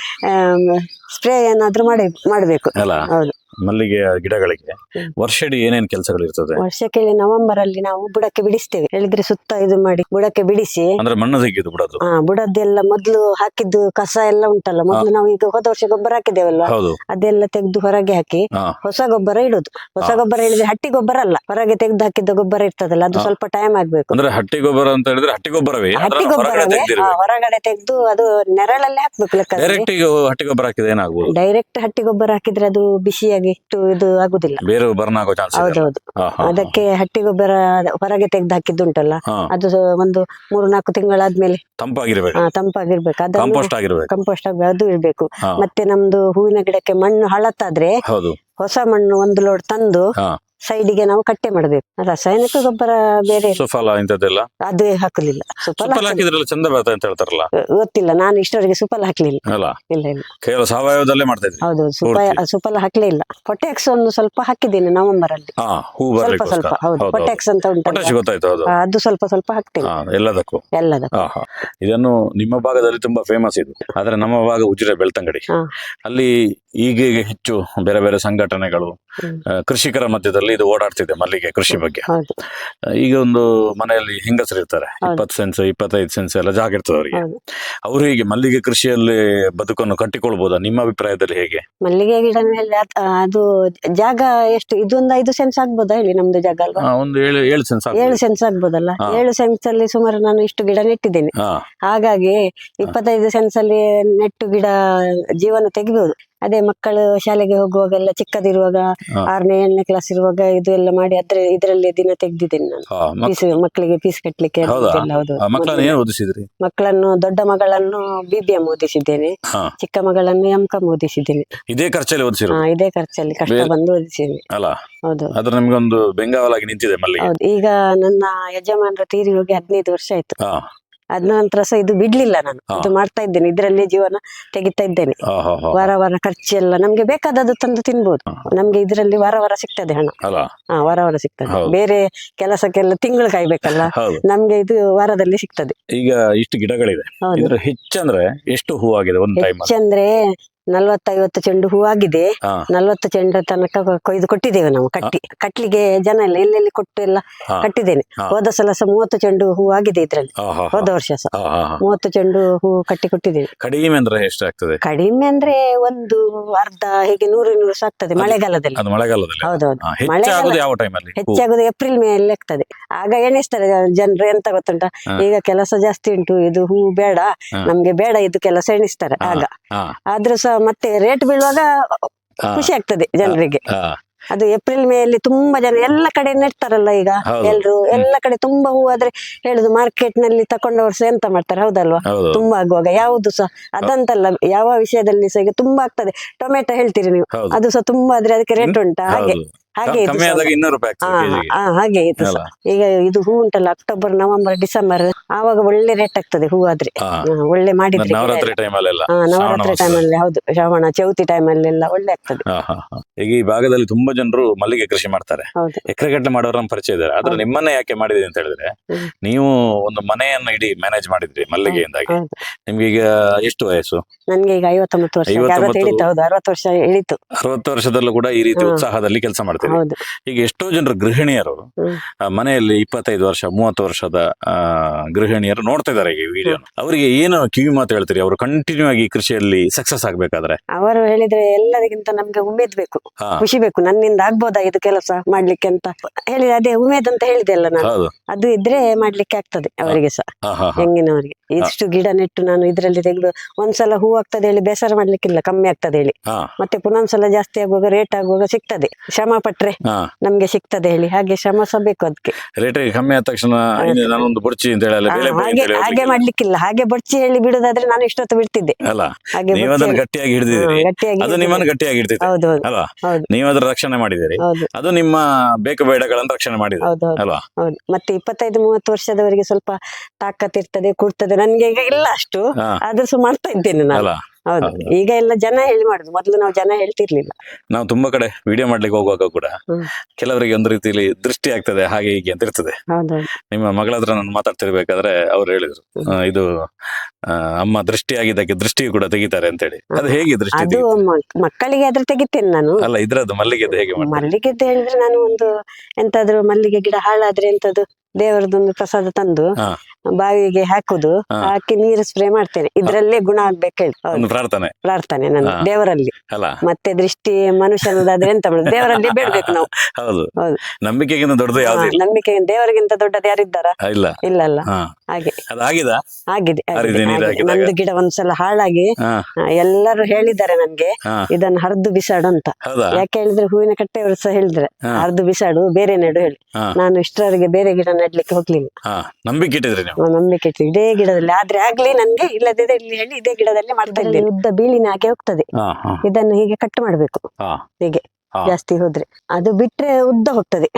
ಸ್ಪ್ರೇ ಏನಾದ್ರೂ ಮಾಡಿ ಮಾಡಬೇಕು. ಅಲ್ಲ. ಹೌದು. ಮಲ್ಲಿಗೆ ಗಿಡಗಳಿಗೆ. ವರ್ಷಡಿ ಏನೇನು ಕೆಲಸಗಳು ಇರ್ತದೆ? ವರ್ಷಕ್ಕೆ ನವೆಂಬರ್ ಅಲ್ಲಿ ನಾವು ಬುಡಕ್ಕೆ ಬಿಡಿಸ್ತೇವೆ. ಹೇಳಿದ್ರೆ ಸುತ್ತ ಇದು ಮಾಡಿ ಬುಡಕ್ಕೆ ಬಿಡಿಸಿ. ಅಂದ್ರೆ ಮಣ್ಣು ತೆಗೆಯುದು ಬಿಡೋದು ಆ ಬುಡದ್ದೆಲ್ಲ ಮೊದಲು ಹಾಕಿದ್ದು ಕಸ ಎಲ್ಲ ಉಂಟಲ್ಲ ಮೊದಲು ನಾವು ಈಗ ಹೋದ ವರ್ಷ ಗೊಬ್ಬರ ಹಾಕಿದ್ದೇವಲ್ಲ ಹೌದು. ಅದೆಲ್ಲ ತೆಗೆದು ಹೊರಗೆ ಹಾಕಿ ಹಾ. ಹೊಸ ಗೊಬ್ಬರ ಇಡುದು. ಹೊಸ ಗೊಬ್ಬರ ಹೇಳಿದ್ರೆ ಹಟ್ಟಿ ಗೊಬ್ಬರ ಅಲ್ಲ ಹೊರಗೆ ತೆಗೆದು ಹಾಕಿದ್ದ ಗೊಬ್ಬರ ಇರ್ತದಲ್ಲ ಅದು ಸ್ವಲ್ಪ ಟೈಮ್ ಆಗ್ಬೇಕು. ಅಂದ್ರೆ ಹಟ್ಟಿ ಗೊಬ್ಬರ ಅಂತ ಹೇಳಿದ್ರೆ ಹಟ್ಟಿ ಗೊಬ್ಬರವೇ? ಹಟ್ಟಿ ಗೊಬ್ಬರವೇ? ಆ, ಹೊರಗಡೆ ತೆಗೆದು ಅದು ನೆರಳಲ್ಲೇ ಹಾಕ್ಬೇಕು ಲೆಕ್ಕ ಡೈರೆಕ್ಟ್ ಈಗ ಹಟ್ಟಿ ಗೊಬ್ಬರ ಹಾಕಿದ್ರೆ ಏನಾಗ್ಬೋದು? ಡೈರೆಕ್ಟ್ ಹಟ್ಟಿ ಗೊಬ್ಬರ ಹಾಕಿದ್ರೆ ಅದು ಬಿಸಿಯಾಗಿ ಇಟ್ಟು ಇದು ಆಗುದಿಲ್ಲ. ಬೇರೆ ಬರ್ನ್ ಆಗೋ ಚಾನ್ಸ್ ಇದೆ ಹೌದೌದು. ಅದಕ್ಕೆ ಹಟ್ಟಿ ಗೊಬ್ಬರ ಹೊರಗೆ ತೆಗೆದು ಹಾಕಿದ್ದುಂಟಲ್ಲ ಅದು ಒಂದು ಮೂರು ನಾಲ್ಕು ತಿಂಗಳಾದ್ಮೇಲೆ. ತಂಪಾಗಿರ್ಬೇಕು. ತಂಪಾಗಿರ್ಬೇಕು. ಅದು ಕಾಂಪೋಸ್ಟ್ ಆಗಿರ್ಬೇಕು. ಕಂಪೋಸ್ಟ್ ಆಗಿ ಅದು ಇರ್ಬೇಕು. ಮತ್ತೆ ನಮ್ದು ಹೂವಿನ ಗಿಡಕ್ಕೆ ಮಣ್ಣು ಹಳತ್ತಾದ್ರೆ ಹೊಸ ಮಣ್ಣು ಒಂದು ಲೋಡ್ ತಂದು ಸೈಡಿಗೆ ನಾವು ಕಟ್ಟೆ ಮಾಡಬೇಕು. ರಾಸಾಯನಿಕ ಗೊಬ್ಬರ ಬೇರೆ ಸುಫಲ ಇಂಥದ್ದೆಲ್ಲ? ಅದು ಹಾಕಲಿಲ್ಲ. ಸುಫಲ ಹಾಕಿದ್ರಲ್ಲ ಚಂದ ಬರ್ತದೆ ಅಂತ ಹೇಳ್ತಾರಲ್ಲ? ಗೊತ್ತಿಲ್ಲ. ನಾನು ಇಷ್ಟವರೆಗೆ ಸುಫಲ ಹಾಕ್ಲಿಲ್ಲ. ಅಲ್ಲ? ಇಲ್ಲ ಇಲ್ಲ. ಕೇವಲ ಸಾವಯವದಲ್ಲೇ ಮಾಡ್ತಾ ಇದ್ವಿ ಹೌದು ಸುಫಲ ಸುಫಲ ಹಾಕ್ಲೇ ಇಲ್ಲ. ಪೊಟ್ಯಾಕ್ಸ್ ಒಂದು ಸ್ವಲ್ಪ ಹಾಕಿದ್ದೇನೆ ನವೆಂಬರ್ ಅಲ್ಲಿ ಹಾ ಸ್ವಲ್ಪ ಸ್ವಲ್ಪ. ಹೌದು. ಪೊಟ್ಯಾಕ್ಸ್ ಅಂತ ಉಂಟು ಗೊತ್ತಾಯ್ತು ಹೌದು. ಅದು ಸ್ವಲ್ಪ ಸ್ವಲ್ಪ ಹಾಕ್ತೇನೆ. ಎಲ್ಲದಕ್ಕೂ. ಎಲ್ಲದಕ್ಕೂ. ಇದನ್ನು ನಿಮ್ಮ ಭಾಗದಲ್ಲಿ ತುಂಬಾ ಫೇಮಸ್ ಇದು. ಆದ್ರೆ ನಮ್ಮ ಭಾಗ ಉಜಿರೆ ಬೆಳ್ತಂಗಡಿ. ಅಲ್ಲಿ ಈಗೀಗ ಹೆಚ್ಚು ಬೇರೆ ಬೇರೆ ಸಂಘಟನೆಗಳು ಕೃಷಿಕರ ಮಧ್ಯದಲ್ಲಿ ಇದು ಓಡಾಡ್ತಿದೆ ಮಲ್ಲಿಗೆ ಕೃಷಿ ಬಗ್ಗೆ. ಹೌದು. ಈಗ ಒಂದು ಮನೆಯಲ್ಲಿ ಹೆಂಗಸರು ಇರ್ತಾರೆ. ಇಪ್ಪತ್ತು ಸೆನ್ಸ್ ಇಪ್ಪತ್ತೈದು ಸೆನ್ಸ್ ಎಲ್ಲ ಜಾಗ ಇರ್ತದೆ ಅವರಿಗೆ. ಹೌದು. ಅವರು ಹೀಗೆ ಮಲ್ಲಿಗೆ ಕೃಷಿಯಲ್ಲಿ ಬದುಕನ್ನು ಕಟ್ಟಿಕೊಳ್ಬಹುದಾ ನಿಮ್ಮ ಅಭಿಪ್ರಾಯದಲ್ಲಿ ಹೇಗೆ? ಮಲ್ಲಿಗೆ ಗಿಡ ಮೇಲೆ ಅದ್- ಆ, ಅದು ಜಾಗ ಎಷ್ಟು ಇದೊಂದು ಐದು ಸೆನ್ಸ್ ಆಗ್ಬೋದಾ ಹೇಳಿ ನಮ್ದು ಜಾಗ ಅಲ್ವಾ? ಆ, ಒಂದು ಏಳು ಏಳು ಸೆನ್ಸ್ ಏಳು ಸೆನ್ಸ್ ಆಗ್ಬೋದಲ್ಲ? ಹಾ. ಏಳು ಸೆನ್ಸ್ ಅಲ್ಲಿ ಸುಮಾರು ನಾನು ಇಷ್ಟು ಗಿಡ ನೆಟ್ಟಿದ್ದೇನೆ. ಹಾ. ಹಾಗಾಗಿ ಇಪ್ಪತ್ತೈದು ಸೆನ್ಸ್ ಅಲ್ಲಿ ನೆಟ್ಟು ಗಿಡ ಜೀವನ ತೆಗಿಬಹುದು ಅದೇ ಮಕ್ಕಳು ಶಾಲೆಗೆ ಹೋಗುವಾಗೆಲ್ಲ ಚಿಕ್ಕದಿರುವಾಗ. ಆರನೇ ಏಳನೇ ಕ್ಲಾಸ್ ಇರುವಾಗ ಇದು ಎಲ್ಲ ಮಾಡಿ ಅದ್ರ ಇದರಲ್ಲಿ ದಿನ ತೆಗ್ದಿದ್ದೇನೆ ನಾನು. ಫೀಸ್ ಮಕ್ಕಳಿಗೆ ಫೀಸ್ ಕಟ್ಟಲಿಕ್ಕೆ ಹೌದಾ? ಹೌದು. ಮಕ್ಕಳನ್ನ ಏನು ಓದಿಸಿದ್ರಿ? ಮಕ್ಕಳನ್ನು ದೊಡ್ಡ ಮಗಳನ್ನು ಬಿ ಬಿ ಎಂ ಓದಿಸಿದ್ದೇನೆ. ಚಿಕ್ಕ ಮಗಳನ್ನು ಎಂ ಕಾಮ್ ಓದಿಸಿದ್ದೇನೆ. ಇದೇ ಖರ್ಚಲ್ಲಿ ಹಾ, ಓದಿಸಿರೋದು ಇದೇ ಖರ್ಚಲ್ಲಿ ಕಷ್ಟ ಬಂದು ಓದಿಸಿದ್ದೇನೆ. ಅಲ್ಲ ಹೌದು. ಅದ್ರ ನಿಮ್ಗೊಂದು ಬೆಂಗಾವಲಾಗಿ ನಿಂತಿದೆ ಮಲ್ಲಿಗೆ. ಈಗ ನನ್ನ ಯಜಮಾನರ ತೀರಿ ಹೋಗಿ ಹದಿನೈದು ವರ್ಷ ಆಯ್ತು. ಅದ ನಂತರ ಸಹ ಇದು ಬಿಡ್ಲಿಲ್ಲ ನಾನು. ಇದು ಮಾಡ್ತಾ ಇದ್ದೇನೆ. ಇದರಲ್ಲಿ ಜೀವನ ತೆಗಿತಾ ಇದ್ದೇನೆ. ವಾರ ವಾರ ಖರ್ಚೆಲ್ಲ ನಮ್ಗೆ ಬೇಕಾದದ್ದು ತಂದು ತಿನ್ಬೋದು. ನಮ್ಗೆ ಇದರಲ್ಲಿ ವಾರ ವಾರ ಸಿಗ್ತದೆ ಹಣ. ಹಾ ವಾರ ವಾರ ಸಿಗ್ತದೆ. ಬೇರೆ ಕೆಲಸಕ್ಕೆಲ್ಲ ತಿಂಗಳು ಕಾಯ್ಬೇಕಲ್ಲ. ನಮ್ಗೆ ಇದು ವಾರದಲ್ಲಿ ಸಿಗ್ತದೆ. ಈಗ ಇಷ್ಟು ಗಿಡಗಳಿದೆ. ಹೆಚ್ಚಂದ್ರೆ ಎಷ್ಟು ಹೂವಾಗಿದೆ ಹೆಚ್ಚಂದ್ರೆ ನಲ್ವತ್ತೈವತ್ತು ಚೆಂಡು ಹೂ ಆಗಿದೆ. ನಲ್ವತ್ತು ಚೆಂಡು ತನಕ ಕೊಯ್ದು ಕೊಟ್ಟಿದ್ದೇವೆ ನಾವು ಕಟ್ಟಿ. ಕಟ್ಲಿಗೆ ಜನ ಇಲ್ಲ ಎಲ್ಲೆಲ್ಲಿ ಕೊಟ್ಟು ಎಲ್ಲ. ಕಟ್ಟಿದ್ದೇನೆ. ಹೋದ ಸಲ ಸಹ ಮೂವತ್ತು ಚೆಂಡು ಹೂ ಆಗಿದೆ ಇದ್ರಲ್ಲಿ. ಹೋದ ವರ್ಷ ಸಹ ಮೂವತ್ತು ಚೆಂಡು ಹೂ ಕಟ್ಟಿ ಕೊಟ್ಟಿದ್ದೇವೆ. ಕಡಿಮೆ ಅಂದ್ರೆ ಎಷ್ಟಾಗ್ತದೆ ಕಡಿಮೆ ಅಂದ್ರೆ ಒಂದು ಅರ್ಧ ಹೀಗೆ ನೂರು ನೂರು ಆಗ್ತದೆ ಮಳೆಗಾಲದಲ್ಲಿ. ಅದು ಮಳೆಗಾಲದಲ್ಲಿ. ಹೌದೌದು. ಹಾ, ಮಳೆಗಾಲ- ಹೆಚ್ಚಾಗುದು ಯಾವ ಟೈಮ್ ಅಲ್ಲಿ? ಹೂ. ಹೆಚ್ಚಾಗುದು ಏಪ್ರಿಲ್ ಮೇ ಅಲ್ಲಿ ಆಗ್ತದೆ. ಆಗ ಎಣಿಸ್ತಾರೆ ಜನರು ಎಂತ ಗೊತ್ತುಂಟ? ಈಗ ಕೆಲಸ ಜಾಸ್ತಿ ಉಂಟು ಇದು ಹೂ ಬೇಡ ನಮ್ಗೆ ಬೇಡ ಇದು ಕೆಲಸ ಎಣಿಸ್ತಾರೆ ಆಗ. ಹಾ. ಆದ್ರೂ ಸಹ ಮತ್ತೆ ರೇಟ್ ಬೀಳುವಾಗ ಖುಷಿ ಆಗ್ತದೆ ಜನರಿಗೆ. ಅದು ಏಪ್ರಿಲ್ ಮೇ ಅಲ್ಲಿ ತುಂಬಾ ಜನ ಎಲ್ಲ ಕಡೆ ನೆಡ್ತಾರಲ್ಲ ಈಗ. ಎಲ್ರು ಎಲ್ಲ ಕಡೆ ತುಂಬಾ ಹೂ ಆದ್ರೆ ಹೇಳುದು ಮಾರ್ಕೆಟ್ನಲ್ಲಿ ತಕೊಂಡವರು ಎಂತ ಮಾಡ್ತಾರೆ? ಹೌದಲ್ವಾ? ತುಂಬಾ ಆಗುವಾಗ. ಯಾವುದು ಸಹ ಅದಂತಲ್ಲ ಯಾವ ವಿಷಯದಲ್ಲಿ ಸಹ ಈಗ ತುಂಬಾ ಆಗ್ತದೆ. ಟೊಮೆಟೊ ಹೇಳ್ತೀರಿ ನೀವು. ಅದು ಸಹ ತುಂಬಾ ಆದ್ರೆ ಅದಕ್ಕೆ ರೇಟ್ ಉಂಟಾ? ಹಾಗೆ. ಹಾಗೆ ಇದು ಕಮ್ಮಿ ಆದಾಗ ಇನ್ನೂರು ರೂಪಾಯಿ ಹಾ, ಆಗ್ತದೆ ಕೆಜಿಗೆ ಹಾ, ಹಾಗೆ ಇದು ಸಹ. ಅಲ್ಲ ಈಗ ಇದು ಹೂ ಉಂಟಲ್ಲ ಅಕ್ಟೋಬರ್ ನವೆಂಬರ್ ಡಿಸೆಂಬರ್ ಆವಾಗ ಒಳ್ಳೆ ರೇಟ್ ಆಗ್ತದೆ ಹೂ ಆದ್ರೆ ಹಾ ಹಾ, ಒಳ್ಳೆ ಮಾಡಿದ್ರೆ ಗಿಡ ನವರಾತ್ರಿ ಎಲ್ಲ. ಟೈಮ್ ಅಲ್ಲೆಲ್ಲ ಹಾ, ಶ್ರಾವಣ ನವರಾತ್ರಿ ಮಾಸ. ಟೈಮ್ ಅಲ್ಲಿ ಹೌದು ಶ್ರಾವಣ ಚೌತಿ ಅಲ್ಲಿ ಒಳ್ಳೆ ಆಗ್ತದೆ ಹಾ, ಹಾ, ಹಾ. ಈಗ ಈ ಭಾಗದಲ್ಲಿ ತುಂಬಾ ಜನರು ಮಲ್ಲಿಗೆ ಕೃಷಿ ಮಾಡ್ತಾರೆ ಹೌದು ಎಕರೆಗಟ್ಟಲೆ ಮಾಡೋರ ನಮ್ಮ ಪರಿಚಯ ಇದ್ದಾರೆ ಆದ್ರೆ ನಿಮ್ಮನ್ನ ನಿಮ್ಮನ್ನೇ ಯಾಕೆ ಮಾಡಿದ್ರಿ ಅಂತ ಹೇಳಿದ್ರೆ ಹ್ಮ್. ನೀವು ಒಂದು ಮನೆಯನ್ನ ಇಡೀ ಮ್ಯಾನೇಜ್ ಮಾಡಿದ್ರಿ ಮಲ್ಲಿಗೆಯಿಂದಾಗಿ ಹೌದು ನಿಮ್ಗೆ ಈಗ ಎಷ್ಟು ವಯಸ್ಸು ನನ್ಗೆ ಈಗ ಐವತ್ತೊಂಬತ್ತು ವರ್ಷ ಐವತ್ತೊಂಬತ್ತು. ಅರವತ್ತು ಇಳಿತು ಹೌದು ಅರವತ್ತು ವರ್ಷ ಇಳಿತು ಅರವತ್ತು ವರ್ಷದಲ್ಲೂ ಕೂಡ ಈ ರೀತಿ ಹಾ. ಉತ್ಸಾಹದಲ್ಲಿ ಕೆಲಸ ಮಾಡ್ತೀರಿ ಹೌದು. ಈಗ ಎಷ್ಟೋ ಜನರು ಗೃಹಿಣಿಯರು ಮನೆಯಲ್ಲಿ ಇಪ್ಪತ್ತೈದು ವರ್ಷ ಮೂವತ್ತು ವರ್ಷದ ಆ, ಗೃಹಿಣಿಯರು ನೋಡ್ತಾ ಇದ್ದಾರೆ ಈ ವಿಡಿಯೋ ಅವರಿಗೆ ಏನು ಕಿವಿ ಮಾತು ಹೇಳ್ತೀರಿ? ಅವರು ಕಂಟಿನ್ಯೂ ಆಗಿ ಕೃಷಿಯಲ್ಲಿ ಸಕ್ಸಸ್ ಆಗ್ಬೇಕಾದ್ರೆ? ಅವರು ಹೇಳಿದ್ರೆ ಎಲ್ಲರಿಗಿಂತ ನಮ್ಗೆ ಉಮೇದ್ ಬೇಕು. ಖುಷಿ ಬೇಕು. ನನ್ನಿಂದ ಆಗ್ಬೋದಾ ಇದು ಕೆಲಸ ಮಾಡ್ಲಿಕ್ಕೆ ಅಂತ ಹೇಳಿದ್ರೆ ಅದೇ ಉಮೇದ್ ಅಂತ ಹೇಳಿದೆ ಅಲ್ಲ ನಾನು. ಅದು ಇದ್ರೆ ಮಾಡ್ಲಿಕ್ಕೆ ಆಗ್ತದೆ ಅವರಿಗೆ ಸಹ. ಹೆಂಗಿನವರಿಗೆ. ಇಷ್ಟು ಗಿಡ ನೆಟ್ಟು ನಾನು ಇದರಲ್ಲಿ ತೆಗೆದು ಒಂದ್ಸಲ ಹೂ ಆಗ್ತದೆ ಹೇಳಿ ಬೇಸರ ಮಾಡ್ಲಿಕ್ಕಿಲ್ಲ ಕಮ್ಮಿ ಆಗ್ತದೆ ಹೇಳಿ. ಮತ್ತೆ ಪುನೊಂದ್ಸಲ ಜಾಸ್ತಿ ಆಗುವಾಗ ರೇಟ್ ಆಗುವಾಗ ಸಿಗ್ತದೆ. ಶ್ರಮ ಪಟ್ರೆ ನಮ್ಗೆ ಸಿಗ್ತದೆ ಹೇಳಿ. ಹಾಗೆ ಶ್ರಮ ಸಹ ಬೇಕು ಅದಕ್ಕೆ ರೇಟ್ ಕಮ್ಮಿ ಆದ ತಕ್ಷಣ ನಾನೊಂದು ಅಂತ ಹಾಗೆ ಹಾಗೆ ಮಾಡ್ಲಿಕ್ಕಿಲ್ಲ. ಹಾಗೆ ಬಡ್ಚಿ ಹೇಳಿ ಬಿಡುದಾದ್ರೆ ನಾನು ಇಷ್ಟೊತ್ತು ಬಿಡ್ತಿದ್ದೆ. ಅಲ್ಲ ಹಾಗೆ ನೀವು ಗಟ್ಟಿಯಾಗಿ ಹಿಡಿದಿದ್ದೀರಿ. ಅದು ನಿಮ್ಮನ್ನು ಗಟ್ಟಿಯಾಗಿ ಹೌದು ಅಲ್ವಾ? ನೀವು ಅದರ ರಕ್ಷಣೆ ಮಾಡಿದಿರಿ ಅದು ನಿಮ್ಮ ಬೇಕು ಬೇಡಗಳನ್ನು ರಕ್ಷಣೆ ಮಾಡಿದೆ ಅಲ್ವಾ? ಮತ್ತೆ ಇಪ್ಪತ್ತೈದು ಮೂವತ್ತು ವರ್ಷದವರೆಗೆ ಸ್ವಲ್ಪ ತಾಕತ್ ಇರ್ತದೆ ಕೂಡ್ತದೆ ನನ್ಗೆ ಈಗ ಇಲ್ಲ ಅಷ್ಟು ಹಾ. ಆದ್ರೂ ಸಹ ಮಾಡ್ತಾ ಇದ್ದೇನೆ ನಾನು. ಅಲ್ಲ. ಹೌದು. ಈಗ ಎಲ್ಲ ಜನ ಹೇಳಿ ಮಾಡುದು ಮೊದಲು ನಾವು ಜನ ಹೇಳ್ತಿರ್ಲಿಲ್ಲ. ನಾವು ತುಂಬಾ ಕಡೆ ವಿಡಿಯೋ ಮಾಡ್ಲಿಕ್ಕೆ ಹೋಗುವಾಗ ಕೂಡ ಹ್ಮ್. ಕೆಲವರಿಗೆ ಒಂದು ರೀತಿಯಲ್ಲಿ ದೃಷ್ಟಿ ಆಗ್ತದೆ ಹಾಗೆ ಹೀಗೆ ಅಂತ ಇರ್ತದೆ. ಹೌದು. ನಿಮ್ಮ ಮಗಳ ಹತ್ರ ನಾನು ಮಾತಾಡ್ತಿರ್ಬೇಕಾದ್ರೆ ಅವ್ರು ಹೇಳಿದ್ರು ಆ, ಇದು ಆ, ಅಮ್ಮ ದೃಷ್ಟಿ ಆಗಿದ್ದಕ್ಕೆ ದೃಷ್ಟಿ ಕೂಡ ತೆಗಿತಾರೆ ಅಂತ ಹೇಳಿ ಅದು ಹೇಗೆ ದೃಷ್ಟಿ ಅದು ತೆಗಿತಾರೆ? ಮಕ್- ಮಕ್ಕಳಿಗೆ ಆದ್ರೆ ತೆಗಿತೇನೆ ನಾನು. ಅಲ್ಲ ಇದ್ರದ್ದು ಮಲ್ಲಿಗೆದ್ದು ಹೇಗೆ ಮಾಡ್ತಾರೆ? ಮಲ್ಲಿಗೆದ್ದು ಹೇಳಿದ್ರೆ ನಾನು ಒಂದು ಎಂತಾದ್ರೂ ಮಲ್ಲಿಗೆ ಗಿಡ ಹಾಳಾದ್ರೆ ಎಂತದ್ದು ದೇವರದೊಂದು ಪ್ರಸಾದ ತಂದು ಹಾ. ಬಾವಿಗೆ ಹಾಕುದು. ಹಾಕಿ ನೀರು ಸ್ಪ್ರೇ ಮಾಡ್ತೇನೆ. ಇದ್ರಲ್ಲೇ ಗುಣ ಆಗ್ಬೇಕು ಹೇಳಿ ಒಂದು ಪ್ರಾರ್ಥನೆ. ಪ್ರಾರ್ಥನೆ ನನ್ನ ದೇವರಲ್ಲಿ. ಮತ್ತೆ ದೃಷ್ಟಿ ಮನುಷ್ಯನದಾದ್ರೆ ಎಂತ ಮಾಡುದು? ದೇವರಲ್ಲಿ ಬೇಡ್ಬೇಕು ನಾವು. ಹೌದು. ನಂಬಿಕೆಗಿಂತ ದೊಡ್ಡದು ಯಾವ್ದು ನಂಬಿಕೆ ದೇವರಿಗಿಂತ ದೊಡ್ಡದು ಯಾರಿದ್ದಾರ? ಇಲ್ಲ. ಇಲ್ಲ ಅಲ್ಲ. ಹಾಗೆ. ಆಗಿದೆ. ನಮ್ದು ಗಿಡ ಒಂದ್ಸಲ ಹಾಳಾಗಿ ಎಲ್ಲರೂ ಹೇಳಿದ್ದಾರೆ ನನ್ಗೆ ಇದನ್ನು ಹರಿದು ಬಿಸಾಡು ಅಂತ. ಯಾಕೆ ಹೇಳಿದ್ರೆ ಹೂವಿನ ಕಟ್ಟೆಯವರು ಸಹ ಹೇಳಿದ್ರೆ. ಹರಿದು ಬಿಸಾಡು ಬೇರೆ ನೆಡು ಹೇಳಿ. ನಾನು ಇಷ್ಟರವರೆಗೆ ಬೇರೆ ಗಿಡ ನೆಡ್ಲಿಕ್ಕೆ ಹೋಗ್ಲಿಲ್ಲ. ನಂಬಿಕೆ ಇಟ್ಟಿದ್ರಿ ನಂಬಿಕೆ ಇಟ್ಟು ಇದೇ ಗಿಡದಲ್ಲಿ. ಆದ್ರೆ ಆಗ್ಲಿ ನನ್ಗೆ ಇಲ್ಲದಿದೆ ಇಲ್ಲಿ ಹೇಳಿ ಇದೇ ಗಿಡದಲ್ಲಿ ಇದ್ದೇನೆ. ಉದ್ದ ಬೀಳಿನ ಹಾಗೆ ಹೋಗ್ತದೆ. ಇದನ್ನು ಹೀಗೆ ಕಟ್ ಮಾಡ್ಬೇಕು. ಹೀಗೆ ಜಾಸ್ತಿ ಹೋದ್ರೆ. ಅದು ಬಿಟ್ರೆ ಉದ್ದ ಹೋಗ್ತದೆ.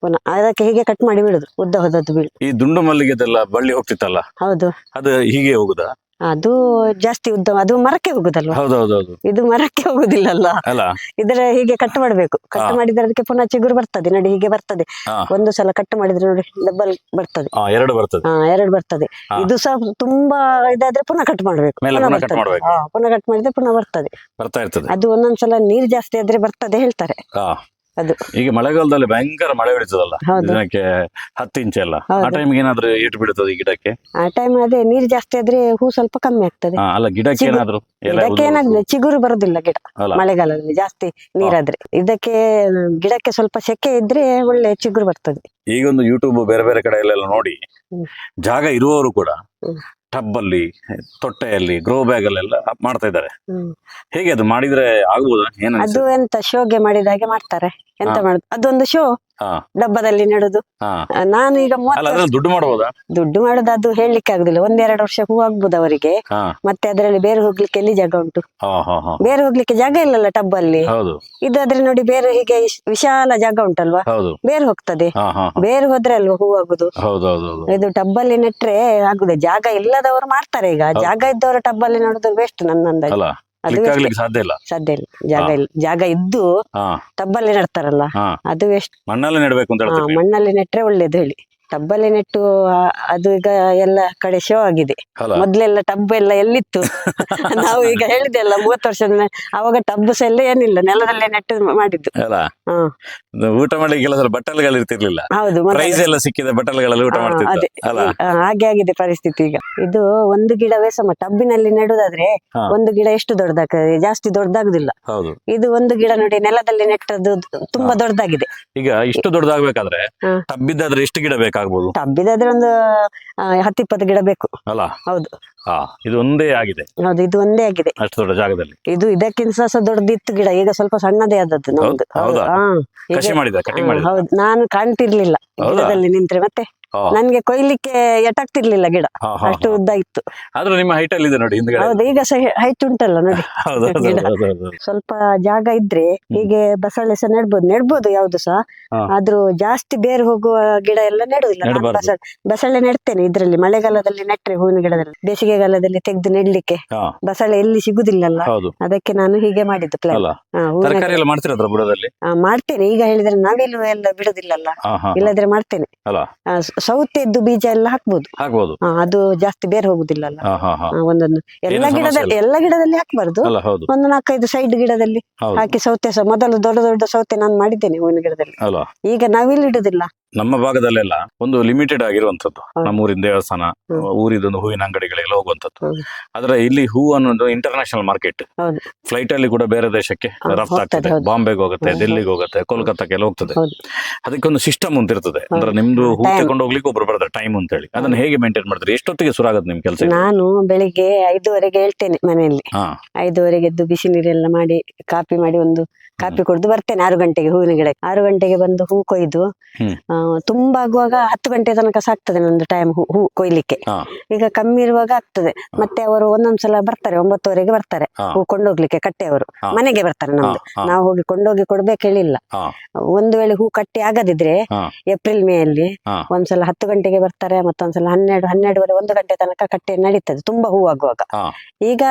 ಪುನಃ ಅದಕ್ಕೆ ಹೀಗೆ ಕಟ್ ಮಾಡಿ ಬಿಡುದು. ಉದ್ದ ಹೋದದ್ದು ಬೀಳು. ಈ ದುಂಡು ಮಲ್ಲಿಗೆದೆಲ್ಲ ಬಳ್ಳಿ ಹೋಗ್ತಿತ್ತಲ್ಲ? ಹೌದು. ಅದು ಹೀಗೆ ಹೋಗುದಾ? ಅದು ಜಾಸ್ತಿ ಉದ್ದ ಅದು ಮರಕ್ಕೆ ಹೋಗುದಲ್ವಾ? ಹೌದೌದೌದು. ಇದು ಮರಕ್ಕೆ ಹೋಗುದಿಲ್ಲಲ್ಲ ಅಲ್ಲ. ಇದರ ಹೀಗೆ ಕಟ್ ಮಾಡ್ಬೇಕು. ಕಟ್ ಮಾಡಿದ್ರೆ ಅದಕ್ಕೆ ಪುನಃ ಚಿಗುರು ಬರ್ತದೆ ನೋಡಿ ಹೀಗೆ ಬರ್ತದೆ. ಒಂದು ಸಲ ಕಟ್ ಮಾಡಿದ್ರೆ ನೋಡಿ ಡಬಲ್ ಬರ್ತದೆ. ಎರಡು ಬರ್ತದೆ. ಹಾ ಎರಡು ಬರ್ತದೆ. ಇದು ಸಹ ತುಂಬಾ ಇದಾದ್ರೆ ಪುನಃ ಕಟ್ ಮಾಡ್ಬೇಕು. ಮೇಲೆ ಪುನಃ ಪುನಃ cut ಬರ್ತದೆ. ಮಾಡ್ಬೇಕು. ಹಾ, ಪುನಃ ಕಟ್ ಮಾಡಿದ್ರೆ ಪುನಃ ಬರ್ತದೆ. ಬರ್ತಾ ಇರ್ತದೆ. ಅದು ಒಂದೊಂದ್ಸಲ ನೀರ್ ಜಾಸ್ತಿ ಆದ್ರೆ ಬರ್ತದೆ ಹೇಳ್ತಾರೆ. ಹಾ. ಅದು. ಈಗ ಮಳೆಗಾಲದಲ್ಲಿ ಭಯಂಕರ ಮಳೆ ಬೀಳ್ತದಲ್ಲ. ದಿನಕ್ಕೆ ಹತ್ತು ಇಂಚ್ ಎಲ್ಲ. ಆ. ಟೈಮ್ಗೆ ಏನಾದ್ರೂ ಬಿಡುತ್ತದೆ ಈ ಗಿಡಕ್ಕೆ? ಆ ಟೈಮ್ ಅದೇ ನೀರ್ ಜಾಸ್ತಿ ಆದ್ರೆ ಹೂ ಸ್ವಲ್ಪ ಕಮ್ಮಿ ಆಗ್ತದೆ. ಹಾ ಅಲ್ಲ ಗಿಡಕ್ಕೆ ಏನಾದ್ರು ಎಲೆ ಇದಕ್ಕೆ ಉದುರು- ಚಿಗುರು ಬರುದಿಲ್ಲ ಗಿಡ ಅಲ್ಲ. ಮಳೆಗಾಲದಲ್ಲಿ ಜಾಸ್ತಿ ನೀರಾದ್ರೆ. ಇದಕ್ಕೆ ಗಿಡಕ್ಕೆ ಸ್ವಲ್ಪ ಸೆಕೆ ಇದ್ರೆ ಒಳ್ಳೆ ಚಿಗುರು ಬರ್ತದೆ. ಈಗ ಒಂದು ಯೂಟ್ಯೂಬ್ ಬೇರೆ ಬೇರೆ ಕಡೆ ಎಲ್ಲ ನೋಡಿ. ಹ್ಮ್. ಜಾಗ ಇರುವವರು ಕೂಡ ಹ್ಮ್. ಟಬ್ ಅಲ್ಲಿ ತೊಟ್ಟೆಯಲ್ಲಿ ಗ್ರೋ ಬ್ಯಾಗ್ ಅಲ್ಲೆಲ್ಲ ಮಾಡ್ತಾ ಇದ್ದಾರೆ. ಹೇಗೆ ಅದು ಮಾಡಿದ್ರೆ ಆಗ್ಬೋದಾ? ಅದು ಎಂತ ಶೋಗೆ ಮಾಡಿದ ಹಾಗೆ ಮಾಡ್ತಾರೆ. ಎಂತ. ಮಾಡುದು? ಅದೊಂದು ಶೋ ಡಬ್ಬದಲ್ಲಿ ನೆಡುದು. ನಾನು ಈಗ ಅಲ್ಲ ದುಡ್ಡು ಮಾಡಬಹುದು ದುಡ್ಡು ಮಾಡುದು ಅದು ಹೇಳಲಿಕ್ಕೆ ಆಗುದಿಲ್ಲ. ಒಂದೆರಡು ವರ್ಷ ಹೂ ಆಗ್ಬೋದು ಅವರಿಗೆ. ಮತ್ತೆ ಅದರಲ್ಲಿ ಬೇರೆ ಹೋಗ್ಲಿಕ್ಕೆ ಎಲ್ಲಿ ಜಾಗ ಉಂಟು? ಬೇರೆ ಹೋಗ್ಲಿಕ್ಕೆ ಜಾಗ ಇಲ್ಲಲ್ಲ ಟಬ್ ಅಲ್ಲಿ ಇದು ಆದ್ರೆ ನೋಡಿ ಬೇರೆ ಹೀಗೆ ವಿಶಾಲ ಜಾಗ ಉಂಟಲ್ವಾ? ಬೇರೆ ಹೋಗ್ತದೆ. ಬೇರೆ ಹೋದ್ರೆ ಅಲ್ವಾ ಹೂ ಆಗುದು? ಇದು ಟಬ್ ಅಲ್ಲಿ ನೆಟ್ರೆ ಆಗುದು. ಜಾಗ ಇಲ್ಲದವರು ಮಾಡ್ತಾರೆ ಈಗ. ಜಾಗ ಇದ್ದವರು ಟಬ್ಬಲ್ಲಿ ನೋಡಿದ್ರೆ ವೇಸ್ಟ್ ನನ್ನ ಅಂದಾಜು ಅಲ್ಲ ಕ್ಲಿಕ್. ಆಗ್ಲಿಕ್ಕೆ ಸಾಧ್ಯ ಇಲ್ಲ. ಸಾಧ್ಯ ಇಲ್ಲ. ಜಾಗ. ಇಲ್ಲ. ಜಾಗ ಇದ್ದು ಹಾ. ಟಬ್ಬಲ್ಲಿ ನೆಡ್ತಾರಲ್ಲ. ಹಾ. ಅದು ಎಷ್ಟು ಮಣ್ಣಲ್ಲಿ ನೆಡ್ಬೇಕು ಅಂತ ಮಣ್ಣಲ್ಲಿ ನೆಟ್ರೆ ಒಳ್ಳೇದು ಹೇಳಿ. ಟಬ್ಬಲ್ಲಿ ನೆಟ್ಟು ಆ, ಅದು ಈಗ ಎಲ್ಲ ಕಡೆ ಶೋ ಆಗಿದೆ. ಅಲ್ಲ ಮೊದ್ಲೆಲ್ಲ ಟಬ್ ಎಲ್ಲ ಎಲ್ಲಿತ್ತು? ನಾವು ಈಗ ಹೇಳಿದೆ ಅಲ್ಲ ಮೂವತ್ತು ವರ್ಷದ ಮೇ- ಅವಾಗ ಟಬ್ ಸಹ ಎಲ್ಲ ಏನಿಲ್ಲ ನೆಲದಲ್ಲೇ ನೆಟ್ಟು ಮಾಡಿದ್ದು. ಅಲ್ಲ ಹಾ. ಊಟ ಮಾಡ್ಲಿಕ್ಕೆ ಕೆಲಸ ಬಟ್ಟಲ್ಗಳು ಇರ್ತಿರ್ಲಿಲ್ಲ. ಹೌದು ಮೊದಲು- ಪ್ರೈಸ್ ಎಲ್ಲ ಸಿಕ್ಕಿದ ಬಟ್ಟಲ್ಗಳಲ್ಲಿ ಊಟ ಹಾ, ಮಾಡ್ತಿದ್ದ. ಅದೇ. ಅಲ್ಲ ಆ, ಹಾಗೆ ಆಗಿದೆ ಪರಿಸ್ಥಿತಿ ಈಗ. ಇದು ಒಂದು ಗಿಡವೇ ಸಮ ಟಬ್ಬಿನಲ್ಲಿ ನೆಡುದಾದ್ರೆ ಹಾ. ಒಂದು ಗಿಡ ಎಷ್ಟು ದೊಡ್ಡದಾಗ್ತದೆ? ಜಾಸ್ತಿ ದೊಡ್ಡದಾಗುದಿಲ್ಲ. ಹೌದು. ಇದು ಒಂದು ಗಿಡ ನೋಡಿ ನೆಲದಲ್ಲಿ ನೆಟ್ಟದ್ದು ತುಂಬಾ ದೊಡ್ಡದಾಗಿದೆ. ಈಗ ಇಷ್ಟು ದೊಡ್ಡದಾಗ್ಬೇಕಾದ್ರೆ ಹಾ. ಟಬ್ಬಿದ್ದಾದ್ರೆ ಎಷ್ಟು ಗಿಡ ಬೇಕಾಗ್ಬೋದು ಟಬ್ಬಿದಾದ್ರೆ ಒಂದು ಹತ್ತಿಪ್ಪತ್ತು ಗಿಡ ಬೇಕು. ಅಲ್ಲ? ಹೌದು. ಹಾ ಇದು ಒಂದೇ ಆಗಿದೆ ಹೌದು ಇದು ಒಂದೇ ಆಗಿದೆ ಅಷ್ಟು ದೊಡ್ಡ ಜಾಗದಲ್ಲಿ ಇದು ಇದಕ್ಕಿಂತ ಸಹ ದೊಡ್ಡದಿತ್ತು ಗಿಡ ಈಗ ಸ್ವಲ್ಪ ಸಣ್ಣದೇ ಆದದ್ದು ನಮ್ದು ಹೌದ್- ಹೌದಾ? ಹಾ. ಈಗ- ಕಸಿ ಮಾಡಿದ ಕಟಿಂಗ್ ಮಾಡಿದ ಹೌದು ನಾನು ಕಾಣ್ತಿರ್ಲಿಲ್ಲ ಹೌದಾ? ಗಿಡದಲ್ಲಿ ನಿಂತ್ರೆ ಮತ್ತೆ ಹಾ. ನನ್ಗೆ ಕೊಯ್ಲಿಕ್ಕೆ ಎಟಾಗ್ತಿರ್ಲಿಲ್ಲ ಗಿಡ ಹಾ, ಹಾ, ಅಷ್ಟು ಹಾ. ಉದ್ದ ಇತ್ತು ಆದ್ರೂ ನಿಮ್ಮ ಹೈಟ್ ಅಲ್ಲಿ ಇದೆ ನೋಡಿ ಹಿಂದ್ಗಡೆ ಹೌದು ಈಗ ಸಹ ಹೈಟ್ ಉಂಟಲ್ಲ ನೋಡಿ ಹೌದು ಹೌದು, ಗಿಡ. ಹೌದು, ಹೌದು. ಸ್ವಲ್ಪ ಜಾಗ ಇದ್ರೆ ಹೀಗೆ ಬಸಳೆ ಸಹ ನೆಡ್ಬೋದು ನೆಡ್ಬೋದು ಯಾವ್ದು ಸಹ ಹಾ. ಆದ್ರೂ ಜಾಸ್ತಿ ಬೇರು ಹೋಗುವ ಗಿಡ ಎಲ್ಲ ನೆಡುದಿಲ್ಲ ನಾನು ನೆಡ್ಬಾರ್ದು. ಬಸಳೆ ಬಸಳೆ ನೆಡ್ತೇನೆ ಇದ್ರಲ್ಲಿ ಮಳೆಗಾಲದಲ್ಲಿ ನೆಟ್ರೆ ಹೂವಿನ ಗಿಡದಲ್ಲಿ ಬೇಸಿಗೆಗಾಲದಲ್ಲಿ ತೆಗೆದು ನೆಡ್ಲಿಕ್ಕೆ ಹಾ, ಬಸಳೆ ಎಲ್ಲಿ ಸಿಗುದಿಲ್ಲಲ್ಲ. ಹೌದು. ಅದಕ್ಕೆ ನಾನು ಹೀಗೆ ಮಾಡಿದ್ದು ಪ್ಲಾನ್ ಅಲ್ಲ ತರಕಾರಿ ಎಲ್ಲ ಮಾಡ್ತಿರದ್ರ ಬುಡದಲ್ಲಿ? ಮಾಡ್ತೇನೆ. ಈಗ ಹೇಳಿದ್ರೆ ನವಿಲು ಎಲ್ಲ ಬಿಡುದಿಲ್ಲಲ್ಲ. ಹಾ ಹಾ ಹಾ. ಇಲ್ಲದ್ರೆ ಮಾಡ್ತೇನೆ. ಅಲ್ಲ. ಆ, ಸ- ಸೌತೆದ್ದು ಬೀಜ ಎಲ್ಲ ಹಾಕ್ಬೋದು. ಆ, ಅದು ಜಾಸ್ತಿ ಬೇರೆ ಹೋಗುದಿಲ್ಲಲ್ಲ. ಹಾ ಹಾ ಹಾ. ಆ, ಒಂದೊಂದು ಎಲ್ಲ ಸಮಸ್ಯೆ ಗಿಡದಲ್ಲಿ ಎಲ್ಲ ಗಿಡದಲ್ಲಿ ಹಾಕ್ಬಾರ್ದು. ಅಲ್ಲ ಹೌದು. ಒಂದು ನಾಲ್ಕೈದು ಸೈಡ್ ಗಿಡದಲ್ಲಿ ಹೌದು. ಹಾಕಿ ಸೌತೆ ಮೊದಲು ದೊಡ್ಡ ದೊಡ್ಡ ಸೌತೆ ನಾನು ಮಾಡಿದ್ದೇನೆ ಹೂವಿನ ಗಿಡದಲ್ಲಿ. ಅಲ್ಲ. ಈಗ ನವಿಲು ಇಡುದಿಲ್ಲ? ನಮ್ಮ ಭಾಗದಲ್ಲೆಲ್ಲ ಒಂದು ಲಿಮಿಟೆಡ್ ಆಗಿರುವಂತದ್ದು ಹೌದು. ನಮ್ಮ ಊರಿನ ದೇವಸ್ಥಾನ ಹ್ಮ್. ಊರಿದೊಂದು ಹೂವಿನ ಅಂಗಡಿಗಳೆಲ್ಲ ಹೋಗುವಂತದ್ದು. ಆದ್ರೆ ಇಲ್ಲಿ ಹೂ ಅನ್ನೋದು ಇಂಟರ್ನ್ಯಾಷನಲ್ ಮಾರ್ಕೆಟ್. ಫ್ಲೈಟ್ ಅಲ್ಲಿ ಕೂಡ ಬೇರೆ ದೇಶಕ್ಕೆ ಹಾ, ರಫ್ತು ಹೋಗ್ತದೆ, ಆಗ್ತದೆ. ಬಾಂಬೆಗೆ ಹೋಗುತ್ತೆ ದಿಲ್ಲಿಗೆ ಡೆಲ್ಲಿಗೆ ಹೋಗುತ್ತೆ ಕೋಲ್ಕತ್ತಾಕ್ಕೆಲ್ಲ ಹೋಗ್ತದೆ. ಅದಕ್ಕೆ ಅದಕ್ಕೊಂದು ಸಿಸ್ಟಮ್ ಅಂತ ಇರ್ತದೆ. ಅಂದ್ರೆ. ನಿಮ್ದು ಹೂ. ತಗೊಂಡು ಹೋಗ್ಲಿಕ್ಕೆ ಒಬ್ರು ಬರ್ತಾರೆ ಟೈಮ್ ಅಂತ ಹೇಳಿ. ಅದನ್ನ ಹೇಗೆ ಮೇಂಟೈನ್ ಮಾಡಿದ್ರೆ? ಎಷ್ಟೊತ್ತಿಗೆ ಶುರು ಆಗುತ್ತೆ ನಿಮ್ ಕೆಲಸ ನಾನು ಬೆಳಿಗ್ಗೆ ಐದುವರೆಗೆ ಹೇಳ್ತೇನೆ ಮನೆಯಲ್ಲಿ. ಐದುವರೆಗೆ ಎದ್ದು ಬಿಸಿ ನೀರೆಲ್ಲ ಮಾಡಿ ಕಾಪಿ ಮಾಡಿ ಒಂದು ಕಾಪಿ ಕುಡಿದು ಬರ್ತೇನೆ ಆರು ಗಂಟೆಗೆ ಹೂವಿನ ಗಿಡ ಆರು ಗಂಟೆಗೆ ಬಂದು ಹೂ ಕೊಯ್ದು ತುಂಬಾ ಆಗುವಾಗ ಹತ್ತು ಗಂಟೆ ತನಕ ಸಾಕ್ತದೆ ನಂದು ಟೈಮ್ ಹೂ ಹೂ ಕೊಯ್ಲಿಕ್ಕೆ. ಈಗ ಕಮ್ಮಿ ಇರುವಾಗ ಆಗ್ತದೆ ಮತ್ತೆ ಅವರು ಒಂದೊಂದ್ಸಲ ಬರ್ತಾರೆ ಒಂಬತ್ತುವರೆಗೆ ಬರ್ತಾರೆ. ಹಾ. ಕೊಂಡೋಗ್ಲಿಕ್ಕೆ ಕಟ್ಟೆಯವರು. ಮನೆಗೆ ಬರ್ತಾರೆ ನಮ್ದು. ನಾವು ಹೋಗಿ ಕೊಂಡೋಗಿ ಕೊಡ್ಬೇಕು ಹೇಳಿಲ್ಲ ಒಂದು ವೇಳೆ ಹೂ ಕಟ್ಟಿ ಆಗದಿದ್ರೆ ಏಪ್ರಿಲ್ ಮೇ ಅಲ್ಲಿ. ಒಂದ್ಸಲ ಹತ್ತು ಗಂಟೆಗೆ ಬರ್ತಾರೆ ಮತ್ತೊಂದ್ಸಲ ಹನ್ನೆರಡು ಹನ್ನೆರಡುವರೆ ಒಂದು ಗಂಟೆ ತನಕ ಕಟ್ಟೆ ನಡೀತದೆ. ತುಂಬಾ ಹೂ ಆಗುವಾಗ. ಈಗ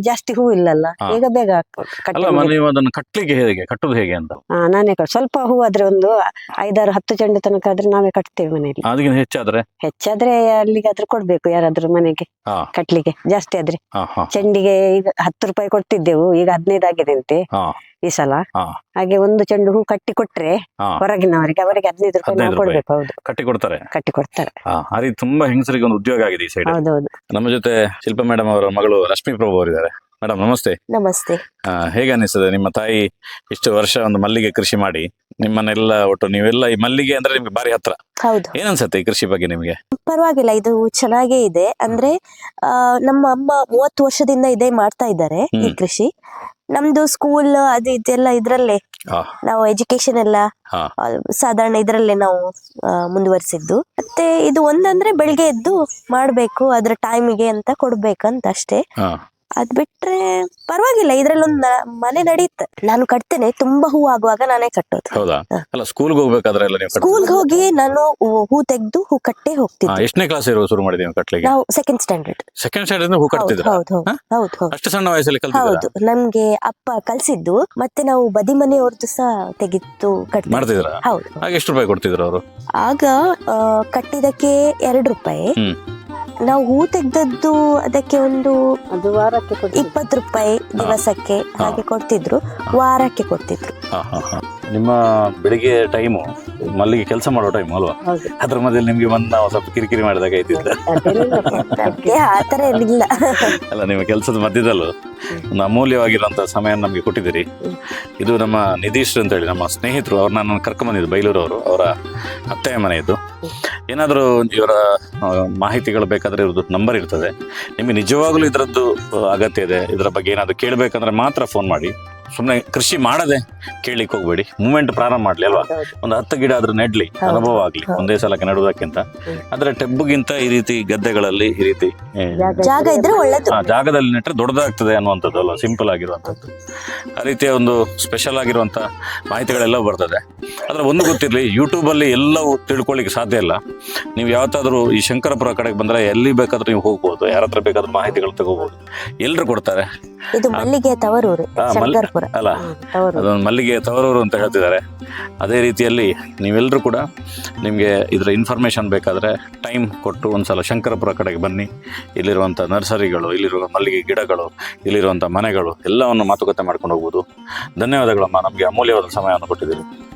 ಜಾಸ್ತಿ ಹೂ ಇಲ್ಲಲ್ಲ. ಈಗ ಬೇಗ ಕಟ್ಟಲಿಕ್ಕೆ ಹೇಗೆ ಕಟ್ಟುದು ಹೇಗೆ ಅಂತ? ಹಾ, ನಾನೇ ಸ್ವಲ್ಪ ಹೂ ಆದ್ರೆ ಒಂದು ಐದಾರು ಹತ್ತು ಚೆಂಡು ತನಕ ಆದ್ರೆ ನಾವೇ ಕಟ್ತೇವೆ ಮನೆಯಲ್ಲಿ. ಹೆಚ್ಚಾದ್ರೆ? ಹೆಚ್ಚಾದ್ರೆ ಅಲ್ಲಿಗಾದ್ರೂ ಕೊಡ್ಬೇಕು ಯಾರಾದ್ರೂ ಮನೆಗೆ. ಕಟ್ಲಿಕ್ಕೆ ಜಾಸ್ತಿ ಆದ್ರೆ. ಚೆಂಡಿಗೆ ಈಗ ಹತ್ತು ರೂಪಾಯಿ ಕೊಡ್ತಿದ್ದೆವು ಈಗ ಹದಿನೈದು ಆಗಿದೆ ಅಂತೆ ಈ ಸಲ. ಹಾಗೆ ಒಂದು ಚೆಂಡು ಹೂ ಕಟ್ಟಿ ಕೊಟ್ರೆ. ಹೊರಗಿನವರಿಗೆ ಅವರಿಗೆ ಹದಿನೈದು ರೂಪಾಯಿ ನಾವು 15 ಕೊಡ್ಬೇಕು ಹೌದು. ಕಟ್ಟಿ ಕೊಡ್ತಾರೆ. ಕಟ್ಟಿ ಕೊಡ್ತಾರೆ. ಹಾ ತುಂಬಾ ಹೆಂಗಸರಿಗೆ ಒಂದು ಉದ್ಯೋಗ ಆಗಿದೆ ಈ ಸೈಡ್ ಹೌದೌದು. ನಮ್ಮ ಜೊತೆ ಶಿಲ್ಪ ಮೇಡಮ್ ಅವರ ಮಗಳು ರಶ್ಮಿ ಪ್ರಭು ಅವರಿದ್ದಾರೆ. ಮೇಡಮ್ ನಮಸ್ತೆ. ನಮಸ್ತೆ. ಹೇಗೆ ಅನಿಸ್ತದೆ ನಿಮ್ಮ ತಾಯಿ ಇಷ್ಟು ವರ್ಷ ಒಂದು ಮಲ್ಲಿಗೆ ಕೃಷಿ ಮಾಡಿ ನಿಮ್ಮನ್ನೆಲ್ಲ ಒಟ್ಟು ನೀವೆಲ್ಲ ಈ ಮಲ್ಲಿಗೆ ಅಂದ್ರೆ ನಿಮ್ಗೆ ಬಾರಿ ಹತ್ರ ಹೌದು ಏನ್ ಅನ್ಸತ್ತೆ ಈ ಕೃಷಿ ಬಗ್ಗೆ ನಿಮಗೆ ಪರವಾಗಿಲ್ಲ ಇದು ಚೆನ್ನಾಗೇ ಇದೆ ಅಂದ್ರೆ ಆ, ನಮ್ಮ ಅಮ್ಮ ಮೂವತ್ತು ವರ್ಷದಿಂದ ಇದೇ ಮಾಡ್ತಾ ಇದ್ದಾರೆ ಈ ಹ್ಮ್. ಕೃಷಿ ನಮ್ದು ಸ್ಕೂಲ್ ಅದು ಇದೆಲ್ಲ ಇದ್ರಲ್ಲೇ ಹಾ. ನಾವು ಎಜುಕೇಶನ್ ಎಲ್ಲ ಹಾ. ಆ, ಸಾಧಾರಣ ಇದ್ರಲ್ಲೇ ನಾವು ಆ, ಮುಂದುವರಿಸಿದ್ದು ಮತ್ತೆ ಇದು ಒಂದಂದ್ರೆ ಬೆಳಿಗ್ಗೆ ಎದ್ದು ಮಾಡ್ಬೇಕು ಅದ್ರ ಟೈಮಿಗೆ ಅಂತ ಕೊಡ್ಬೇಕಂತ ಅಷ್ಟೇ ಹಾ. ಅದ್ ಬಿಟ್ರೆ ಪರವಾಗಿಲ್ಲ. ಇದ್ರಲ್ಲೊಂದು ಮನೆ ನಡೀತ. ನಾನು ಕಟ್ತೇನೆ. ತುಂಬಾ ಹೂ ಆಗುವಾಗ ನಾನೇ ಕಟ್ಟೋದು. ಹೌದಾ. ಅಲ್ಲ ಸ್ಕೂಲ್ಗೆ ಹೋಗ್ಬೇಕಾದ್ರೆ ಎಲ್ಲ ನೀವು ಸ್ಕೂಲ್ಗೆ ಹೋಗಿ ನಾನು ಹೂ- ತೆಗೆದು ಹೂ ಕಟ್ಟೆ ಹೋಗ್ತೀನಿ ಹೋಗ್ತಿದ್ದೆ ಎಷ್ಟನೇ ಕ್ಲಾಸ್ ಇರೋ ಶುರು ಮಾಡಿದ್ವಿ ನೀವು ಕಟ್ಲಿಕ್ಕೆ? ನಾವು ಸೆಕೆಂಡ್ ಸ್ಟ್ಯಾಂಡರ್ಡ್ ಸೆಕೆಂಡ್ ಸ್ಟ್ಯಾಂಡರ್ಡ್ ಹೂ ಕಟ್ತಿದ್ರು ಹೌದು ಹೌದು? ಹೌದು ಹೌದು. ಅಷ್ಟು ಸಣ್ಣ ವಯಸ್ಸಲ್ಲಿ ಕಲ್ತಿದ್ರು ಹೌದು. ನಮ್ಗೆ ಅಪ್ಪ ಕಲ್ಸಿದ್ದು ಮತ್ತೆ ನಾವು ಬದಿ ಮನೆಯವ್ರದ್ದು ಸಹ ತೆಗೆದು ಕಟ್ಟಿ ಮಾಡ್ತಿದ್ರ ಹೌದು ಆಗ ಎಷ್ಟು ರೂಪಾಯಿ ಕೊಡ್ತಿದ್ರು ಅವರು? ಆಗ ಆ, ಕಟ್ಟಿದಕ್ಕೆ ಎರಡು ರೂಪಾಯಿ. ಹ್ಮ್. ನಾವು ಹೂ ತೆಗ್ದದ್ದು ಅದಕ್ಕೆ ಒಂದು ಅದು ವಾರಕ್ಕೆ ಕೊಡ್ತೀವಿ. ಇಪ್ಪತ್ತು ರೂಪಾಯಿ ದಿವಸಕ್ಕೆ ಹಾಗೆ ಕೊಡ್ತಿದ್ರು. ವಾರಕ್ಕೆ ಕೊಡ್ತಿದ್ರು. ಹಾ, ಹಾ, ಹಾ. ನಿಮ್ಮ ಬೆಳಿಗ್ಗೆ ಟೈಮು ಮಲ್ಲಿಗೆ ಕೆಲಸ ಮಾಡೋ ಟೈಮ್ ಅಲ್ವಾ? ಹೌದು. ಅದ್ರ ಮಧ್ಯೆ ನಿಮ್ಗೆ ಬಂದು ನಾವು ಸ್ವಲ್ಪ ಕಿರಿಕಿರಿ ಮಾಡಿದಾಗ ಆಯ್ತಿದ್ದ ಆತರ ಏನಿಲ್ಲ. ಅಲ್ಲ ನಿಮ್ಮ ಕೆಲಸದ ಮಧ್ಯದಲ್ಲೂ ಒಂದು ಅಮೂಲ್ಯವಾಗಿರುವಂತಹ ಸಮಯ ನಮಗೆ ಕೊಟ್ಟಿದ್ದೀರಿ. ಇದು ನಮ್ಮ ನಿಧೀಶ್ ಅಂತ ಹೇಳಿ ನಮ್ಮ ಸ್ನೇಹಿತರು. ಅವ್ರು ನಾನು ಕರ್ಕೊಂಬಂದಿದ್ದು ಬೈಲೂರವರು. ಅವರ ಅತ್ತೆಯ ಮನೆ ಇದು ಏನಾದರೂ ಇವರ ಆ, ಮಾಹಿತಿಗಳು ಬೇಕಾದ್ರೆ ಇವ್ರದ್ದು ನಂಬರ್ ಇರ್ತದೆ. ನಿಮಗೆ ನಿಜವಾಗ್ಲೂ ಇದರದ್ದು ಅಗತ್ಯ ಇದೆ. ಇದರ ಬಗ್ಗೆ ಏನಾದರೂ ಕೇಳಬೇಕಂದ್ರೆ ಮಾತ್ರ ಫೋನ್ ಮಾಡಿ. ಸುಮ್ಮನೆ ಕೃಷಿ ಮಾಡದೆ ಕೇಳಿಕ್ ಹೋಗ್ಬೇಡಿ. ಮೂಮೆಂಟ್ ಪ್ರಾರಂಭ ಮಾಡ್ಲಿ ಅಲ್ವಾ? ಒಂದು ಹತ್ತು ಗಿಡ ಆದ್ರೂ ನೆಡ್ಲಿ ಅನುಭವ ಆಗ್ಲಿ. ಒಂದೇ ಸಲಕ್ಕೆ ನೆಡುವುದಕ್ಕಿಂತ. ಆದ್ರೆ ಟೆಬ್ಬುಗಿಂತ ಈ ರೀತಿ ಗದ್ದೆಗಳಲ್ಲಿ ಈ ರೀತಿ ಜಾಗ ಇದ್ರೆ ಒಳ್ಳೇದು. ಜಾಗದಲ್ಲಿ ನೆಟ್ಟರೆ ದೊಡ್ಡದಾಗ್ತದೆ ಅನ್ನುವಂಥದ್ದು ಅಲ್ವಾ? ಸಿಂಪಲ್ ಆಗಿರುವಂಥದ್ದು. ಆ ರೀತಿಯ ಒಂದು ಸ್ಪೆಷಲ್ ಆಗಿರುವಂಥ ಮಾಹಿತಿಗಳೆಲ್ಲ ಬರ್ತದೆ. ಆದರೆ ಒಂದು ಗೊತ್ತಿರಲಿ ಯೂಟ್ಯೂಬಲ್ಲಿ ಎಲ್ಲವೂ ತಿಳ್ಕೊಳ್ಳಿಕ್ಕೆ ಸಾಧ್ಯ ಇಲ್ಲ. ನೀವು ಯಾವತ್ತಾದರೂ ಈ ಶಂಕರಪುರ ಕಡೆಗೆ ಬಂದರೆ ಎಲ್ಲಿ ಬೇಕಾದ್ರೂ ನೀವು ಹೋಗ್ಬೋದು. ಯಾರ ಹತ್ರ ಬೇಕಾದ್ರೂ ಮಾಹಿತಿಗಳು ತಗೋಬೋದು. ಎಲ್ಲರೂ ಕೊಡ್ತಾರೆ. ಇದು ಮಲ್ಲಿಗೆ ತವರೂರು ಶಂಕರ್ಪುರ ಅಲ್ಲ ಅದೊಂದು ಮಲ್ಲಿಗೆ ತವರೂರು ಅಂತ ಹೇಳ್ತಿದ್ದಾರೆ. ಅದೇ ರೀತಿಯಲ್ಲಿ ನೀವೆಲ್ಲರೂ ಕೂಡ ನಿಮಗೆ ಇದರ ಇನ್ಫಾರ್ಮೇಷನ್ ಬೇಕಾದರೆ ಟೈಮ್ ಕೊಟ್ಟು ಒಂದ್ಸಲ ಶಂಕರಪುರ ಕಡೆಗೆ ಬನ್ನಿ. ಇಲ್ಲಿರುವಂಥ ನರ್ಸರಿಗಳು ಇಲ್ಲಿರುವ ಮಲ್ಲಿಗೆ ಗಿಡಗಳು ಇಲ್ಲಿರುವಂಥ ಮನೆಗಳು ಎಲ್ಲವನ್ನು ಮಾತುಕತೆ ಮಾಡ್ಕೊಂಡು ಹೋಗ್ಬೋದು. ಧನ್ಯವಾದಗಳಮ್ಮ ನಮಗೆ ಅಮೂಲ್ಯವಾದ ಸಮಯವನ್ನು ಕೊಟ್ಟಿದ್ದೀರಿ.